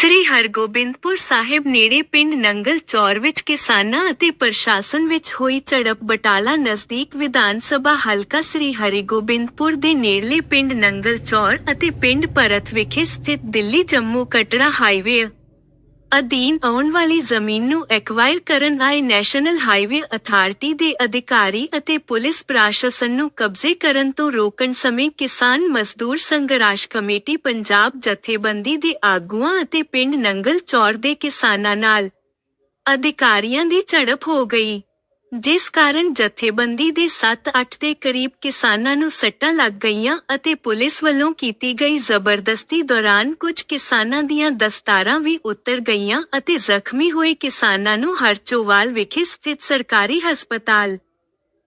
ਸ੍ਰੀ ਹਰਗੋਬਿੰਦਪੁਰ ਸਾਹਿਬ ਨੇੜੇ ਪਿੰਡ ਨੰਗਲ ਚੌਰ ਵਿੱਚ ਕਿਸਾਨਾਂ ਅਤੇ ਪ੍ਰਸ਼ਾਸਨ ਵਿੱਚ ਹੋਈ ਝੜਪ ਬਟਾਲਾ ਨਜ਼ਦੀਕ ਵਿਧਾਨ ਸਭਾ ਹਲਕਾ ਸ੍ਰੀ ਹਰਿਗੋਬਿੰਦਪੁਰ ਦੇ ਨੇੜਲੇ ਪਿੰਡ ਨੰਗਲ ਚੌਰ ਅਤੇ ਪਿੰਡ ਪਰਤ ਵਿਖੇ ਸਥਿਤ ਦਿੱਲੀ ਜੰਮੂ ਕਟੜਾ ਹਾਈਵੇ ਅਧੀਨ ਆਉਣ ਵਾਲੀ ਜ਼ਮੀਨ ਨੂੰ ਐਕਵਾਇਰ ਕਰਨ ਆਏ ਨੈਸ਼ਨਲ ਹਾਈਵੇ ਅਥਾਰਟੀ ਦੇ ਅਧਿਕਾਰੀ ਅਤੇ ਪੁਲਿਸ ਪ੍ਰਸ਼ਾਸਨ ਨੂੰ ਕਬਜ਼ੇ ਕਰਨ ਤੋਂ ਰੋਕਣ ਸਮੇਂ ਕਿਸਾਨ ਮਜ਼ਦੂਰ ਸੰਘਰਸ਼ ਕਮੇਟੀ ਪੰਜਾਬ ਜਥੇਬੰਦੀ ਦੇ ਆਗੂਆਂ ਅਤੇ ਪਿੰਡ ਨੰਗਲ ਚੌਰ ਦੇ ਕਿਸਾਨਾਂ ਨਾਲ ਅਧਿਕਾਰੀਆਂ ਦੀ ਝੜਪ ਹੋ ਗਈ। ਜਿਸ ਕਾਰਨ ਜਥੇਬੰਦੀ ਦੇ 7-8 ਦੇ ਕਰੀਬ ਕਿਸਾਨਾਂ ਨੂੰ ਸੱਟਾਂ ਲੱਗ ਗਈਆਂ ਅਤੇ ਪੁਲਿਸ ਵੱਲੋਂ ਕੀਤੀ ਗਈ ਜ਼ਬਰਦਸਤੀ ਦੌਰਾਨ ਕੁਝ ਕਿਸਾਨਾਂ ਦੀਆਂ ਦਸਤਾਰਾਂ ਵੀ ਉਤਰ ਗਈਆਂ ਅਤੇ ਜ਼ਖਮੀ ਹੋਏ ਕਿਸਾਨਾਂ ਨੂੰ ਹਰਚੋਵਾਲ ਵਿਖੇ ਸਥਿਤ ਸਰਕਾਰੀ ਹਸਪਤਾਲ।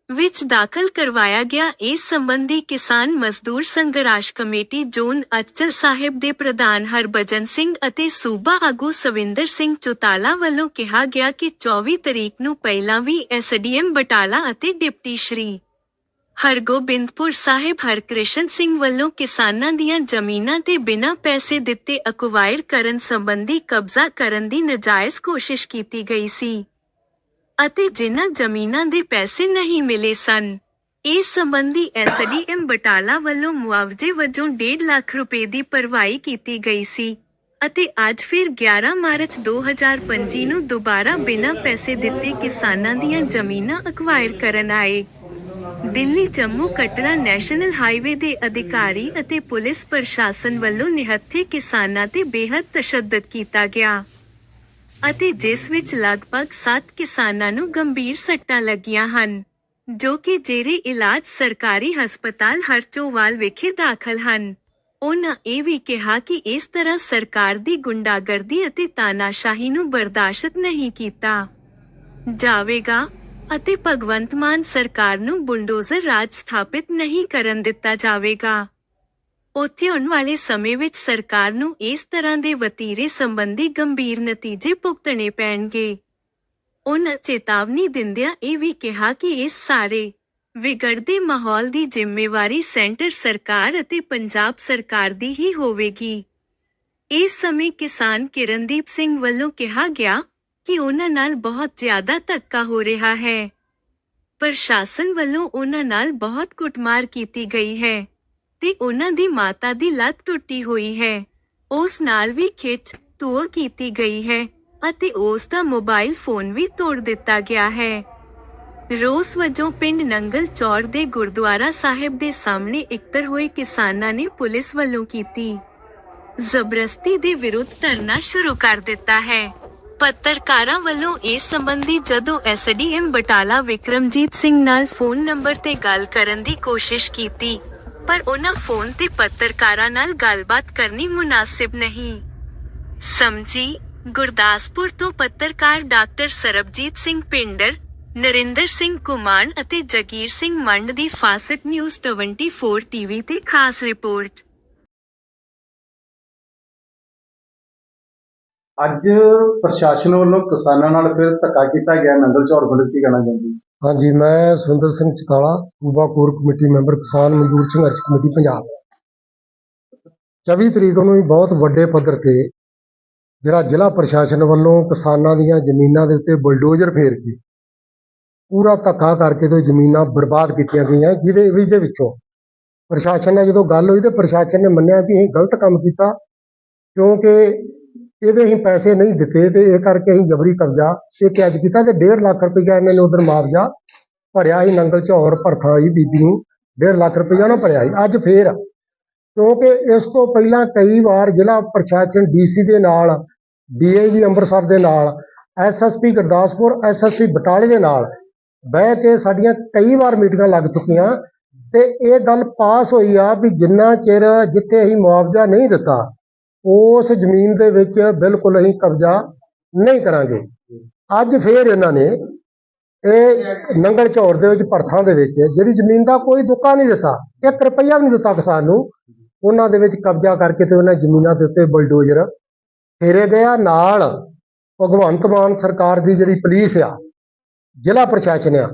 ਵਿੱਚ ਦਾਖਲ ਕਰਵਾਇਆ ਗਿਆ। ਇਸ ਸੰਬੰਧੀ ਕਿਸਾਨ ਮਜ਼ਦੂਰ ਸੰਘਰਸ਼ ਕਮੇਟੀ ਜ਼ੋਨ ਅਚਲ ਸਾਹਿਬ ਦੇ ਪ੍ਰਧਾਨ ਹਰਭਜਨ ਸਿੰਘ ਅਤੇ ਸੂਬਾ ਆਗੂ ਸਵਿੰਦਰ ਸਿੰਘ ਚੁਤਾਲਾ ਵੱਲੋਂ ਕਿਹਾ ਗਿਆ ਕਿ 24 ਤਰੀਕ ਨੂੰ ਪਹਿਲਾਂ ਵੀ ਐਸਡੀਐਮ ਬਟਾਲਾ ਅਤੇ ਡਿਪਟੀ ਸ਼੍ਰੀ ਹਰਗੋਬਿੰਦਪੁਰ ਸਾਹਿਬ ਹਰਕ੍ਰਿਸ਼ਨ ਸਿੰਘ ਵੱਲੋਂ ਕਿਸਾਨਾਂ ਦੀਆਂ ਜ਼ਮੀਨਾਂ ਤੇ ਬਿਨਾਂ ਪੈਸੇ ਦਿੱਤੇ ਅਕਵਾਇਰ ਕਰਨ ਸੰਬੰਧੀ ਕਬਜ਼ਾ ਕਰਨ ਦੀ ਨਜਾਇਜ਼ ਕੋਸ਼ਿਸ਼ ਕੀਤੀ ਗਈ ਸੀ। ਅਤੇ ਜਿਨ੍ਹਾਂ ਜ਼ਮੀਨਾਂ ਦੇ ਪੈਸੇ ਨਹੀਂ ਮਿਲੇ ਸਨ ਇਸ ਸੰਬੰਧੀ ਐਸਡੀਐਮ ਬਟਾਲਾ ਵੱਲੋਂ ਮੁਆਵਜ਼ੇ ਵਜੋਂ 1.5 ਲੱਖ ਰੁਪਏ ਦੀ ਭਰਵਾਈ ਕੀਤੀ ਗਈ ਸੀ ਅਤੇ ਅੱਜ ਫਿਰ 11 ਮਾਰਚ 2025 ਨੂੰ ਦੁਬਾਰਾ ਬਿਨਾਂ ਪੈਸੇ ਦਿੱਤੇ ਕਿਸਾਨਾਂ ਦੀਆਂ ਜ਼ਮੀਨਾਂ ਅਕਵਾਇਰ ਕਰਨ ਆਏ। ਦਿੱਲੀ ਜੰਮੂ ਕਟੜਾ ਨੈਸ਼ਨਲ ਹਾਈਵੇ ਦੇ ਅਧਿਕਾਰੀ ਅਤੇ ਪੁਲਿਸ ਪ੍ਰਸ਼ਾਸਨ ਵੱਲੋਂ ਨਿਹੱਥੇ ਕਿਸਾਨਾਂ ਤੇ ਬੇਹੱਦ ਤਸ਼ੱਦਦ ਕੀਤਾ ਗਿਆ। ਅਤੇ ਜਿਸ ਵਿੱਚ ਲਗਭਗ 7 ਕਿਸਾਨਾਂ ਨੂੰ ਗੰਭੀਰ ਸੱਟਾਂ ਲੱਗੀਆਂ ਹਨ, ਜੋ ਕਿ ਜੇਰੇ ਇਲਾਜ ਸਰਕਾਰੀ ਹਸਪਤਾਲ ਹਰਚੋਵਾਲ ਵਿਖੇ ਦਾਖਲ ਹਨ। ਉਹਨਾਂ ਇਹ ਵੀ ਕਿਹਾ ਕਿ ਇਸ ਤਰ੍ਹਾਂ ਸਰਕਾਰ ਦੀ ਗੁੰਡਾਗਰਦੀ ਅਤੇ ਤਾਨਾਸ਼ਾਹੀ ਨੂੰ ਬਰਦਾਸ਼ਤ ਨਹੀਂ ਕੀਤਾ ਜਾਵੇਗਾ ਅਤੇ ਭਗਵੰਤ ਮਾਨ ਸਰਕਾਰ ਨੂੰ ਬੁਲਡੋਜ਼ਰ ਰਾਜ ਸਥਾਪਿਤ ਨਹੀਂ ਕਰਨ ਦਿੱਤਾ ਜਾਵੇਗਾ। ਉੱਥੇ ਆਉਣ ਵਾਲੇ ਸਮੇਂ ਵਿੱਚ ਸਰਕਾਰ ਨੂੰ ਇਸ ਤਰ੍ਹਾਂ ਦੇ ਵਤੀਰੇ ਸੰਬੰਧੀ ਗੰਭੀਰ ਨਤੀਜੇ ਭੁਗਤਣੇ ਪੈਣਗੇ। ਉਹਨਾਂ ਚੇਤਾਵਨੀ ਦਿੰਦਿਆਂ ਇਹ ਵੀ ਕਿਹਾ ਕਿ ਇਸ ਸਾਰੇ ਵਿਗੜਦੇ ਮਾਹੌਲ ਦੀ ਜ਼ਿੰਮੇਵਾਰੀ ਸੈਂਟਰ ਸਰਕਾਰ ਅਤੇ ਪੰਜਾਬ ਸਰਕਾਰ ਦੀ ਹੀ ਹੋਵੇਗੀ। ਇਸ ਸਮੇਂ ਕਿਸਾਨ ਕਿਰਨਦੀਪ ਸਿੰਘ ਵੱਲੋਂ ਕਿਹਾ ਗਿਆ ਕਿ ਉਹਨਾਂ ਨਾਲ ਬਹੁਤ ਜ਼ਿਆਦਾ ਧੱਕਾ ਹੋ ਰਿਹਾ ਹੈ। ਪ੍ਰਸ਼ਾਸਨ ਵੱਲੋਂ ਉਹਨਾਂ ਨਾਲ ਬਹੁਤ ਕੁੱਟਮਾਰ ਕੀਤੀ ਗਈ ਹੈ। ਤੇ ਉਹਨਾਂ ਦੀ ਮਾਤਾ ਦੀ ਲੱਤ ਟੁੱਟੀ ਹੋਈ ਹੈ। ਉਸ ਨਾਲ ਵੀ ਖਿੱਚ ਧੂਹ ਕੀਤੀ ਗਈ ਹੈ ਅਤੇ ਉਸ ਦਾ ਮੋਬਾਈਲ ਫੋਨ ਵੀ ਤੋੜ ਦਿੱਤਾ ਗਿਆ ਹੈ। ਰੋਸ ਵਜੋਂ ਪਿੰਡ ਨੰਗਲ ਚੌਰ ਦੇ ਗੁਰਦੁਆਰਾ ਸਾਹਿਬ ਦੇ ਸਾਹਮਣੇ ਇਕੱਤਰ ਹੋਏ ਕਿਸਾਨਾਂ ਨੇ ਪੁਲਿਸ ਵੱਲੋਂ ਕੀਤੀ। ਜ਼ਬਰਦਸਤੀ ਦੇ ਵਿਰੁੱਧ ਧਰਨਾ ਸ਼ੁਰੂ ਕਰ ਦਿੱਤਾ ਹੈ। ਪੱਤਰਕਾਰਾਂ ਵੱਲੋਂ ਇਸ ਸੰਬੰਧੀ ਜਦੋਂ ਐਸਡੀਐਮ ਬਟਾਲਾ ਵਿਕਰਮਜੀਤ ਸਿੰਘ ਨਾਲ ਫੋਨ ਨੰਬਰ ਤੇ ਗੱਲ ਕਰਨ ਦੀ ਕੋਸ਼ਿਸ਼ ਕੀਤੀ ਪਰ ਉਹਨਾਂ ਫੋਨ ਤੇ ਪੱਤਰਕਾਰਾਂ ਨਾਲ ਗੱਲਬਾਤ ਕਰਨੀ ਮੁਨਾਸਿਬ ਨਹੀਂ। ਸਮਝੀ, ਗੁਰਦਾਸਪੁਰ ਤੋਂ ਪੱਤਰਕਾਰ ਡਾਕਟਰ ਸਰਬਜੀਤ ਸਿੰਘ ਪਿੰਡਰ, ਨਰਿੰਦਰ ਸਿੰਘ ਕੁਮਾਨ ਅਤੇ ਜਗੀਰ ਸਿੰਘ ਮੰਡ ਦੀ ਫਾਸਟ ਨਿਊਜ਼ 24 ਟੀਵੀ ਤੇ ਖਾਸ ਰਿਪੋਰਟ। ਅੱਜ ਪ੍ਰਸ਼ਾਸਨ ਵੱਲੋਂ ਕਿਸਾਨਾਂ ਨਾਲ ਫਿਰ ਧੱਕਾ ਕੀਤਾ ਗਿਆ। ਨੰਗਲ ਝੌਰ ਪੁਲਿਸ ਕੀ ਕਹਿਣਾ ਚਾਹੁੰਦੀ ਹਾਂਜੀ, ਮੈਂ ਸੁਰਿੰਦਰ ਸਿੰਘ ਚਤਾਲਾ, ਸੂਬਾ ਕੋਰ ਕਮੇਟੀ ਮੈਂਬਰ, ਕਿਸਾਨ ਮਜ਼ਦੂਰ ਸੰਘਰਸ਼ ਕਮੇਟੀ, ਪੰਜਾਬ। 24 ਤਰੀਕ ਨੂੰ ਹੀ ਬਹੁਤ ਵੱਡੇ ਪੱਧਰ ਤੇ ਜਿਹੜਾ ਜ਼ਿਲ੍ਹਾ ਪ੍ਰਸ਼ਾਸਨ ਵੱਲੋਂ ਕਿਸਾਨਾਂ ਦੀਆਂ ਜ਼ਮੀਨਾਂ ਦੇ ਉੱਤੇ ਬੁਲਡੋਜ਼ਰ ਫੇਰ ਕੇ ਪੂਰਾ ਧੱਕਾ ਕਰਕੇ ਤੇ ਜ਼ਮੀਨਾਂ ਬਰਬਾਦ ਕੀਤੀਆਂ ਗਈਆਂ, ਜਿਹਦੇ ਵਿੱਚ ਦੇ ਵਿੱਚੋਂ ਪ੍ਰਸ਼ਾਸਨ ਨਾਲ ਜਦੋਂ ਗੱਲ ਹੋਈ ਤੇ ਪ੍ਰਸ਼ਾਸਨ ਨੇ ਮੰਨਿਆ ਵੀ ਇਹ ਗਲਤ ਕੰਮ ਕੀਤਾ, ਕਿਉਂਕਿ ਇਹਦੇ ਅਸੀਂ ਪੈਸੇ ਨਹੀਂ ਦਿੱਤੇ ਤੇ ਇਹ ਕਰਕੇ ਅਸੀਂ ਜਬਰੀ ਕਬਜ਼ਾ, ਇਹ ਕੈਦ ਕੀਤਾ ਤੇ 1.5 ਲੱਖ ਰੁਪਈਆ ਇਹਨਾਂ ਨੇ ਉਧਰ ਮੁਆਵਜ਼ਾ ਭਰਿਆ ਸੀ ਨੰਗਲ ਝੌਰ ਭਰਥਾ ਜੀ ਬੀਬੀ ਨੂੰ 1.5 ਲੱਖ ਰੁਪਈਆ ਨਾ ਭਰਿਆ ਸੀ, ਅੱਜ ਫੇਰ। ਕਿਉਂਕਿ ਇਸ ਤੋਂ ਪਹਿਲਾਂ ਕਈ ਵਾਰ ਜ਼ਿਲ੍ਹਾ ਪ੍ਰਸ਼ਾਸਨ ਡੀਸੀ ਦੇ ਨਾਲ ਡੀਆਈਜੀ ਅੰਮ੍ਰਿਤਸਰ ਦੇ ਨਾਲ, ਐਸਐਸਪੀ ਗੁਰਦਾਸਪੁਰ, ਐਸਐਸਪੀ ਬਟਾਲੇ ਦੇ ਨਾਲ ਬਹਿ ਕੇ ਸਾਡੀਆਂ ਕਈ ਵਾਰ ਮੀਟਿੰਗਾਂ ਲੱਗ ਚੁੱਕੀਆਂ ਤੇ ਇਹ ਗੱਲ ਪਾਸ ਹੋਈ ਆ ਵੀ ਜਿੰਨਾ ਚਿਰ ਜਿੱਥੇ ਅਸੀਂ ਮੁਆਵਜ਼ਾ ਨਹੀਂ ਦਿੱਤਾ ਉਸ ਜ਼ਮੀਨ ਦੇ ਵਿੱਚ ਬਿਲਕੁਲ ਅਸੀਂ ਕਬਜ਼ਾ ਨਹੀਂ ਕਰਾਂਗੇ। ਅੱਜ ਫੇਰ ਇਹਨਾਂ ਨੇ ਇਹ ਨੰਗਲ ਝੌਰ ਦੇ ਵਿੱਚ, ਭਰਥਾਂ ਦੇ ਵਿੱਚ, ਜਿਹੜੀ ਜ਼ਮੀਨ ਦਾ ਕੋਈ ਦੁੱਕਾ ਨਹੀਂ ਦਿੱਤਾ, ਇੱਕ ਰੁਪਈਆ ਵੀ ਨਹੀਂ ਦਿੱਤਾ ਕਿਸਾਨ ਨੂੰ, ਉਹਨਾਂ ਦੇ ਵਿੱਚ ਕਬਜ਼ਾ ਕਰਕੇ ਤੇ ਉਹਨਾਂ ਜ਼ਮੀਨਾਂ ਦੇ ਉੱਤੇ ਬਲਡੋਜ਼ਰ ਫੇਰੇ ਗਿਆ ਨਾਲ ਭਗਵੰਤ ਮਾਨ ਸਰਕਾਰ ਦੀ ਜਿਹੜੀ ਪੁਲਿਸ ਆ, ਜ਼ਿਲ੍ਹਾ ਪ੍ਰਸ਼ਾਸਨ ਆ,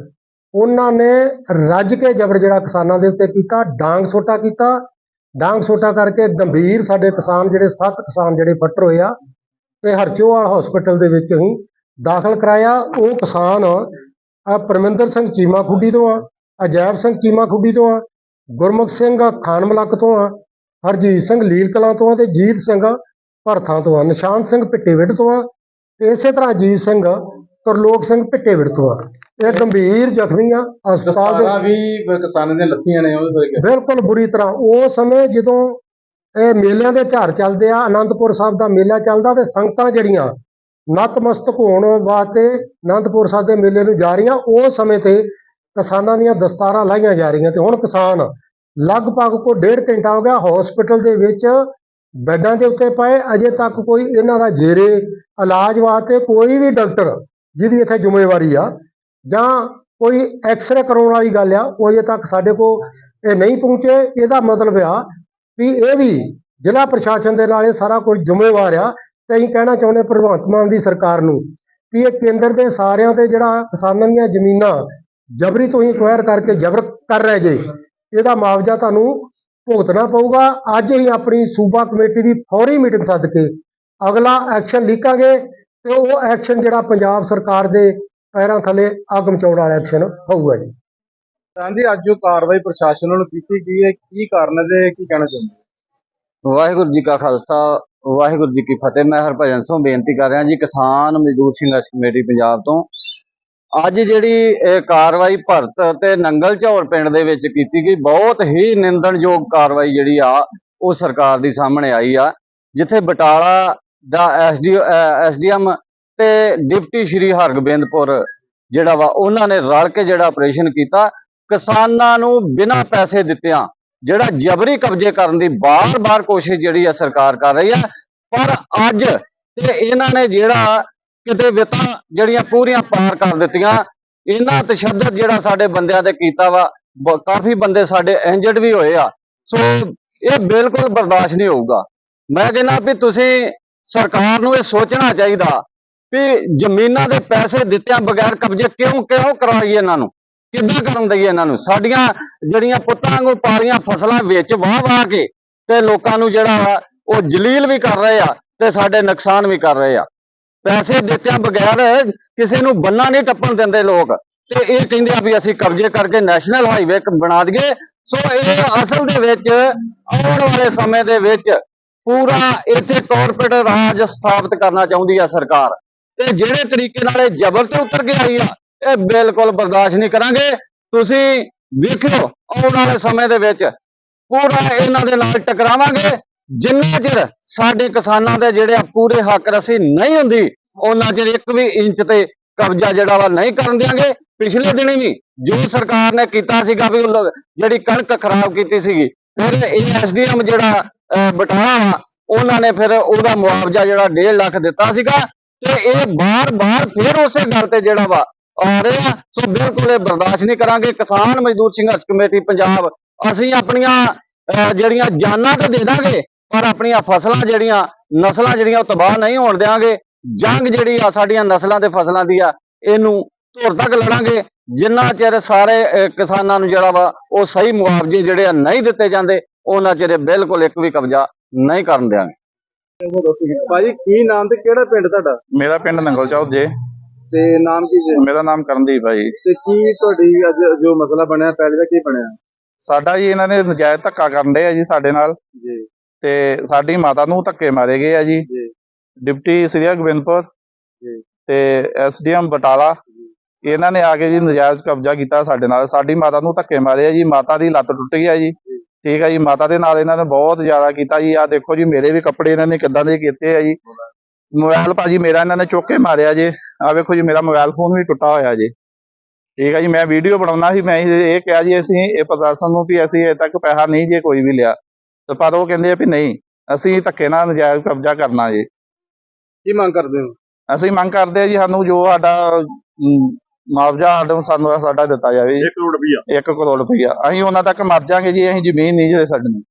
ਉਹਨਾਂ ਨੇ ਰੱਜ ਕੇ ਜ਼ਬਰ ਜਿਹੜਾ ਕਿਸਾਨਾਂ ਦੇ ਉੱਤੇ ਕੀਤਾ, ਡਾਂਗ ਸੋਟਾ ਕੀਤਾ ਡਾਂਗ ਸੋਟਾ ਕਰਕੇ ਗੰਭੀਰ ਸਾਡੇ ਕਿਸਾਨ ਜਿਹੜੇ, ਸੱਤ ਕਿਸਾਨ ਜਿਹੜੇ ਫੱਟਰ ਹੋਏ ਆ, ਤੇ ਹਰਚੋਵਾਲ ਹਸਪੀਟਲ ਦੇ ਵਿੱਚ ਅਸੀਂ ਦਾਖਲ ਕਰਾਇਆ। ਉਹ ਕਿਸਾਨ ਆ ਪਰਮਿੰਦਰ ਸਿੰਘ ਚੀਮਾ ਖੁੱਡੀ ਤੋਂ ਆ ਅਜੈਬ ਸਿੰਘ ਚੀਮਾ ਖੁੱਡੀ ਤੋਂ ਆ, ਗੁਰਮੁਖ ਸਿੰਘ ਖਾਨ ਮਲਕ ਤੋਂ ਆ, ਹਰਜੀਤ ਸਿੰਘ ਲੀਲ ਕਲਾਂ ਤੋਂ ਆ ਤੇ ਜੀਤ ਸਿੰਘ ਭਰਥਾਂ ਤੋਂ ਆ, ਨਿਸ਼ਾਨ ਸਿੰਘ ਭਿੱਟੇਵਿੰਡ ਤੋਂ ਆ, ਤੇ ਇਸੇ ਤਰ੍ਹਾਂ ਅਜੀਤ ਸਿੰਘ, ਤਰਲੋਕ ਸਿੰਘ ਭਿੱਟੇਵਿੰਡ ਤੋਂ ਆ। ਇਹ ਗੰਭੀਰ ਜ਼ਖਮੀ ਆ ਹਸਪਤਾਲ ਦੇ ਦਸਤਾਰਾਂ ਵੀ ਕਿਸਾਨਾਂ ਦੀਆਂ ਲੱਥੀਆਂ ਨੇ ਉਹਦੇ ਬਾਰੇ ਬਿਲਕੁਲ ਬੁਰੀ ਤਰ੍ਹਾਂ। ਉਹ ਸਮੇਂ ਜਦੋਂ ਇਹ ਮੇਲਿਆਂ ਦੇ ਤਿਉਹਾਰ ਚੱਲਦੇ ਆ ਆਨੰਦਪੁਰ ਸਾਹਿਬ ਦਾ ਮੇਲਾ ਚੱਲਦਾ ਤੇ ਸੰਗਤਾਂ ਜਿਹੜੀਆਂ ਨਤਮਸਤਕ ਹੋਣ ਵਾਸਤੇ ਆਨੰਦਪੁਰ ਸਾਹਿਬ ਦੇ ਮੇਲੇ ਨੂੰ ਜਾ ਰਹੀਆਂ ਉਹ ਸਮੇਂ ਤੇ ਕਿਸਾਨਾਂ ਦੀਆਂ ਦਸਤਾਰਾਂ ਲਾਈਆਂ ਜਾ ਰਹੀਆਂ ਤੇ ਹੁਣ ਕਿਸਾਨ ਲਗਭਗ ਕੋ ਡੇਢ ਘੰਟਾ ਹੋ ਗਿਆ ਹਸਪੀਟਲ ਦੇ ਵਿੱਚ ਬੈੱਡਾਂ ਦੇ ਉੱਤੇ ਪਏ ਅਜੇ ਤੱਕ ਕੋਈ ਇਹਨਾਂ ਦਾ ਜੇਰੇ ਇਲਾਜ ਵਾਸਤੇ ਕੋਈ ਵੀ ਡਾਕਟਰ ਜਿਹਦੀ ਇੱਥੇ ਜ਼ਿੰਮੇਵਾਰੀ ਆ ਜਾਂ ਕੋਈ ਐਕਸਰੇ ਕਰਾਉਣ ਵਾਲੀ ਗੱਲ ਆ, ਉਹ ਅਜੇ ਤੱਕ ਸਾਡੇ ਕੋਲ ਇਹ ਨਹੀਂ ਪਹੁੰਚੇ। ਇਹਦਾ ਮਤਲਬ ਆ ਵੀ ਇਹ ਵੀ ਜ਼ਿਲ੍ਹਾ ਪ੍ਰਸ਼ਾਸਨ ਦੇ ਨਾਲ ਇਹ ਸਾਰਾ ਕੁਝ ਜ਼ਿੰਮੇਵਾਰ ਆ। ਤੇ ਅਸੀਂ ਕਹਿਣਾ ਚਾਹੁੰਦੇ ਭਗਵੰਤ ਮਾਨ ਦੀ ਸਰਕਾਰ ਨੂੰ ਵੀ ਇਹ ਕੇਂਦਰ ਦੇ ਸਾਰਿਆਂ ਤੇ ਜਿਹੜਾ ਕਿਸਾਨਾਂ ਦੀਆਂ ਜ਼ਮੀਨਾਂ ਜਬਰੀ ਤੋਂ ਹੀ ਅਕਵਾਇਰ ਕਰਕੇ ਜ਼ਬਰ ਕਰ ਰਹੇ ਜੇ, ਇਹਦਾ ਮੁਆਵਜ਼ਾ ਤੁਹਾਨੂੰ ਭੁਗਤਣਾ ਪਊਗਾ। ਅੱਜ ਹੀ ਆਪਣੀ ਸੂਬਾ ਕਮੇਟੀ ਦੀ ਫੌਰੀ ਮੀਟਿੰਗ ਸੱਦ ਕੇ ਅਗਲਾ ਐਕਸ਼ਨ ਲਿਖਾਂਗੇ ਤੇ ਉਹ ਐਕਸ਼ਨ ਜਿਹੜਾ ਪੰਜਾਬ ਸਰਕਾਰ ਦੇ ਪੈਰਾਂ ਥੱਲੇ ਅੱਗ ਮਚਾਉਣ ਵਾਲਾ ਐਕਸ਼ਨ ਹੋਊਗਾ ਜੀ। ਹਾਂਜੀ ਅੱਜ ਜੋ ਕਾਰਵਾਈ ਪ੍ਰਸ਼ਾਸਨ ਵੱਲੋਂ ਕੀਤੀ ਗਈ ਹੈ ਕੀ ਕਾਰਨ ਤੇ ਕੀ ਕਹਿਣਾ ਚਾਹੁੰਦੇ ਵਾਹਿਗੁਰੂ ਜੀ ਕਾ ਖਾਲਸਾ ਵਾਹਿਗੁਰੂ ਜੀ ਕੀ ਫਤਿਹ। ਮੈਂ ਹਰਭਜਨ ਸਿੰਘ ਬੇਨਤੀ ਕਰ ਰਿਹਾ ਜੀ ਕਿਸਾਨ ਮਜ਼ਦੂਰ ਸੰਘਰਸ਼ ਕਮੇਟੀ ਪੰਜਾਬ ਤੋਂ। ਅੱਜ ਜਿਹੜੀ ਇਹ ਕਾਰਵਾਈ ਭਰਤ ਤੇ ਨੰਗਲ ਝੌਰ ਪਿੰਡ ਦੇ ਵਿੱਚ ਕੀਤੀ ਗਈ ਬਹੁਤ ਹੀ ਨਿੰਦਣਯੋਗ ਕਾਰਵਾਈ ਜਿਹੜੀ ਆ ਉਹ ਸਰਕਾਰ ਦੀ ਸਾਹਮਣੇ ਆਈ ਆ। ਜਿੱਥੇ ਬਟਾਲਾ ਦਾ ਐਸਡੀ ਐਸਡੀਐਮ ਤੇ ਡਿਪਟੀ ਸ਼੍ਰੀ ਹਰਗੋਬਿੰਦਪੁਰ ਜਿਹੜਾ ਵਾ, ਉਹਨਾਂ ਨੇ ਰਲ ਕੇ ਜਿਹੜਾ ਆਪਰੇਸ਼ਨ ਕੀਤਾ, ਕਿਸਾਨਾਂ ਨੂੰ ਬਿਨਾਂ ਪੈਸੇ ਦਿੱਤਿਆਂ ਜਿਹੜਾ ਜਬਰੀ ਕਬਜ਼ੇ ਕਰਨ ਦੀ ਬਾਰ-ਬਾਰ ਕੋਸ਼ਿਸ਼ ਜਿਹੜੀ ਆ ਸਰਕਾਰ ਕਰ ਰਹੀ ਆ, ਪਰ ਅੱਜ ਤੇ ਇਹਨਾਂ ਨੇ ਜਿਹੜਾ ਕਿਤੇ ਵਿਤਾਂ ਜਿਹੜੀਆਂ ਪੂਰੀਆਂ ਪਾਰ ਕਰ ਦਿੱਤੀਆਂ, ਇਹਨਾਂ ਤਸ਼ੱਦਦ ਜਿਹੜਾ ਸਾਡੇ ਬੰਦਿਆਂ ਤੇ ਕੀਤਾ ਵਾ ਕਾਫੀ ਬੰਦੇ ਸਾਡੇ ਇੰਜਰਡ ਵੀ ਹੋਏ ਆ, ਸੋ ਇਹ ਬਿਲਕੁਲ ਬਰਦਾਸ਼ਤ ਨਹੀਂ ਹੋਊਗਾ। ਮੈਂ ਕਹਿੰਦਾ ਵੀ ਤੁਸੀਂ ਸਰਕਾਰ ਨੂੰ ਇਹ ਸੋਚਣਾ ਚਾਹੀਦਾ ਵੀ ਜ਼ਮੀਨਾਂ ਦੇ ਪੈਸੇ ਦਿੱਤਿਆਂ ਬਗੈਰ ਕਬਜ਼ੇ ਕਿਉਂ ਕਿਉਂ ਕਰਵਾਈਏ ਇਹਨਾਂ ਨੂੰ? ਕਿੱਦਾਂ ਕਰਨ ਦਈਏ ਇਹਨਾਂ ਨੂੰ? ਸਾਡੀਆਂ ਜਿਹੜੀਆਂ ਪੁੱਤਾਂ ਵਾਂਗੂ ਪਾਲੀਆਂ ਫਸਲਾਂ ਵਿੱਚ ਵਾਹ ਵਾਹ ਕੇ ਤੇ ਲੋਕਾਂ ਨੂੰ ਜਿਹੜਾ ਉਹ ਜਲੀਲ ਵੀ ਕਰ ਰਹੇ ਆ ਤੇ ਸਾਡੇ ਨੁਕਸਾਨ ਵੀ ਕਰ ਰਹੇ ਆ। ਪੈਸੇ ਦਿੱਤਿਆਂ ਬਗੈਰ ਕਿਸੇ ਨੂੰ ਬੰਨਾ ਨਹੀਂ ਟੱਪਣ ਦਿੰਦੇ ਲੋਕ। ਤੇ ਇਹ ਕਹਿੰਦੇ ਆ ਵੀ ਅਸੀਂ ਕਬਜ਼ੇ ਕਰਕੇ ਨੈਸ਼ਨਲ ਹਾਈਵੇ ਬਣਾ ਦਈਏ। ਸੋ ਇਹ ਅਸਲ ਦੇ ਵਿੱਚ ਆਉਣ ਵਾਲੇ ਸਮੇਂ ਦੇ ਵਿੱਚ ਪੂਰਾ ਇੱਥੇ ਕਾਰਪੋਰੇਟ ਰਾਜ ਸਥਾਪਿਤ ਕਰਨਾ ਚਾਹੁੰਦੀ ਆ ਸਰਕਾਰ। ਤੇ ਜਿਹੜੇ ਤਰੀਕੇ ਨਾਲ ਇਹ ਜ਼ਬਰ ਤੇ ਉਤਰ ਕੇ ਆਈ ਆ ਇਹ ਬਿਲਕੁਲ ਬਰਦਾਸ਼ਤ ਨਹੀਂ ਕਰਾਂਗੇ। ਤੁਸੀਂ ਵੇਖਿਓ ਆਉਣ ਵਾਲੇ ਸਮੇਂ ਦੇ ਵਿੱਚ ਪੂਰਾ ਇਹਨਾਂ ਦੇ ਨਾਲ ਟਕਰਾਵਾਂਗੇ। ਜਿੰਨਾ ਚਿਰ ਸਾਡੇ ਕਿਸਾਨਾਂ ਦੇ ਜਿਹੜੇ ਆ ਪੂਰੇ ਹੱਕ ਰਸੀ ਨਹੀਂ ਹੁੰਦੀ ਉਹਨਾਂ ਚਿਰ ਇੱਕ ਵੀ ਇੰਚ ਤੇ ਕਬਜ਼ਾ ਜਿਹੜਾ ਵਾ ਨਹੀਂ ਕਰਨ ਦਿਆਂਗੇ। ਪਿਛਲੇ ਦਿਨੀ ਵੀ ਜੋ ਸਰਕਾਰ ਨੇ ਕੀਤਾ ਸੀਗਾ ਵੀ ਜਿਹੜੀ ਕਣਕ ਖਰਾਬ ਕੀਤੀ ਸੀਗੀ ਫਿਰ ਇਹ ਐਸਡੀਐਮ ਜਿਹੜਾ ਬਟਾਲਾ ਵਾ, ਉਹਨਾਂ ਨੇ ਫਿਰ ਉਹਦਾ ਮੁਆਵਜ਼ਾ ਜਿਹੜਾ 1.5 ਲੱਖ ਦਿੱਤਾ ਸੀਗਾ। ਤੇ ਇਹ ਬਾਰ-ਬਾਰ ਫਿਰ ਉਸੇ ਗੱਲ ਤੇ ਜਿਹੜਾ ਵਾ ਆ ਰਹੇ ਆ ਸੋ ਬਿਲਕੁਲ ਇਹ ਬਰਦਾਸ਼ਤ ਨਹੀਂ ਕਰਾਂਗੇ। ਕਿਸਾਨ ਮਜ਼ਦੂਰ ਸੰਘਰਸ਼ ਕਮੇਟੀ ਪੰਜਾਬ, ਅਸੀਂ ਆਪਣੀਆਂ ਜਿਹੜੀਆਂ ਜਾਨਾਂ ਤਾਂ ਦੇ ਦਾਂਗੇ, ਪਰ ਆਪਣੀਆਂ ਫਸਲਾਂ ਜਿਹੜੀਆਂ, ਨਸਲਾਂ ਜਿਹੜੀਆਂ ਉਹ ਤਬਾਹ ਨਹੀਂ ਹੋਣ ਦਿਆਂਗੇ। ਜੰਗ ਜਿਹੜੀ ਆ ਸਾਡੀਆਂ ਨਸਲਾਂ ਤੇ ਫਸਲਾਂ ਦੀ ਆ, ਇਹਨੂੰ ਧੁਰ ਤੱਕ ਲੜਾਂਗੇ। ਜਿੰਨਾ ਚਿਰ ਸਾਰੇ ਕਿਸਾਨਾਂ ਨੂੰ ਜਿਹੜਾ ਵਾ ਉਹ ਸਹੀ ਮੁਆਵਜ਼ੇ ਜਿਹੜੇ ਆ ਨਹੀਂ ਦਿੱਤੇ ਜਾਂਦੇ, ਉਹਨਾਂ ਚਿਰ ਬਿਲਕੁਲ ਇੱਕ ਵੀ ਕਬਜ਼ਾ ਨਹੀਂ ਕਰਨ ਦਿਆਂਗੇ। ਭਾਜੀ ਕੀ ਨਾਮ ਤੇ ਕਿਹੜਾ ਪਿੰਡ ਤੁਹਾਡਾ? ਮੇਰਾ ਪਿੰਡ ਨੰਗਲ ਚੌਕ ਜੇ। ਤੇ ਨਾਮ ਕੀ ਜੀ? ਮੇਰਾ ਨਾਮ ਕਰਨਦੀਪ ਜੀ। ਤੇ ਕੀ ਤੁਹਾਡੀ ਅੱਜ ਜੋ ਮਸਲਾ ਬਣਿਆ ਪਹਿਲੇ ਦਾ ਕੀ ਬਣਿਆ? ਸਾਡਾ ਜੀ ਇਹਨਾਂ ਨੇ ਨਜਾਇਜ਼ ਧੱਕਾ ਕਰਨ ਦੇ ਆ ਜੀ ਸਾਡੇ ਨਾਲ। ਜੀ। ਤੇ ਸਾਡੀ ਮਾਤਾ ਨੂੰ ਧੱਕੇ ਮਾਰੇ ਗਏ ਆ ਜੀ। ਜੀ। ਡਿਪਟੀ ਸ੍ਰੀ ਗੋਬਿੰਦਪੁਰ ਜੀ। ਤੇ ਐਸਡੀਐਮ ਬਟਾਲਾ। ਇਹਨਾਂ ਨੇ ਆ ਕੇ ਜੀ ਨਜਾਇਜ਼ ਕਬਜ਼ਾ ਕੀਤਾ ਸਾਡੇ ਨਾਲ। ਸਾਡੀ ਮਾਤਾ ਨੂੰ ਧੱਕੇ ਮਾਰੇ ਆ ਜੀ। ਮਾਤਾ ਦੀ ਲੱਤ ਟੁੱਟ ਗਈ ਆ ਜੀ। ਠੀਕ ਹੈ ਜੀ ਮਾਤਾ ਦੇ ਨਾਲ ਇਹਨਾਂ ਨੇ ਬਹੁਤ ਜ਼ਿਆਦਾ ਕੀਤਾ ਜੀ। ਆ ਦੇਖੋ ਜੀ ਮੇਰੇ ਵੀ ਕੱਪੜੇ ਇਹਨਾਂ ਨੇ ਕਿੱਦਾਂ ਦੇ ਕੀਤੇ ਆ ਜੀ। ਮੋਬਾਈਲ ਭਾਜੀ ਮੇਰਾ ਇਹਨਾਂ ਨੇ ਚੁੱਕ ਕੇ ਮਾਰਿਆ ਜੀ। ਆ ਵੇਖੋ ਜੀ ਮੇਰਾ ਮੋਬਾਈਲ ਫੋਨ ਵੀ ਟੁੱਟਾ ਹੋਇਆ ਜੀ। ਠੀਕ ਹੈ ਜੀ ਮੈਂ ਵੀਡੀਓ ਬਣਾਉਣਾ ਸੀ ਮੈਂ ਇਹ ਇਹ ਕਿਹਾ ਜੀ ਅਸੀਂ ਇਹ ਪ੍ਰਸ਼ਾਸਨ ਨੂੰ ਵੀ ਅਸੀਂ ਅਜੇ ਤੱਕ ਪੈਸਾ ਨਹੀਂ ਜੇ ਕੋਈ ਵੀ ਲਿਆ। ਤੇ ਪਰ ਉਹ ਕਹਿੰਦੇ ਆ ਵੀ ਨਹੀਂ ਅਸੀਂ ਧੱਕੇ ਨਾਲ ਨਜਾਇਜ਼ ਕਬਜ਼ਾ ਕਰਨਾ ਜੀ। ਕੀ ਮੰਗ ਕਰਦੇ ਹੋ? ਅਸੀਂ ਮੰਗ ਕਰਦੇ ਆ ਜੀ ਸਾਨੂੰ ਜੋ ਸਾਡਾ ਮੁਆਵਜ਼ਾ ਸਾਨੂੰ ਸਾਨੂੰ ਸਾਡਾ ਦਿੱਤਾ ਜਾਵੇ। 1 ਕਰੋੜ ਰੁਪਇਆ 1 ਕਰੋੜ ਰੁਪਈਆ। ਅਸੀਂ ਉਹਨਾਂ ਤੱਕ ਮਰ ਜਾਾਂਗੇ ਜੀ ਅਸੀਂ ਜ਼ਮੀਨ ਨਹੀਂ ਜੇ ਛੱਡਣੀ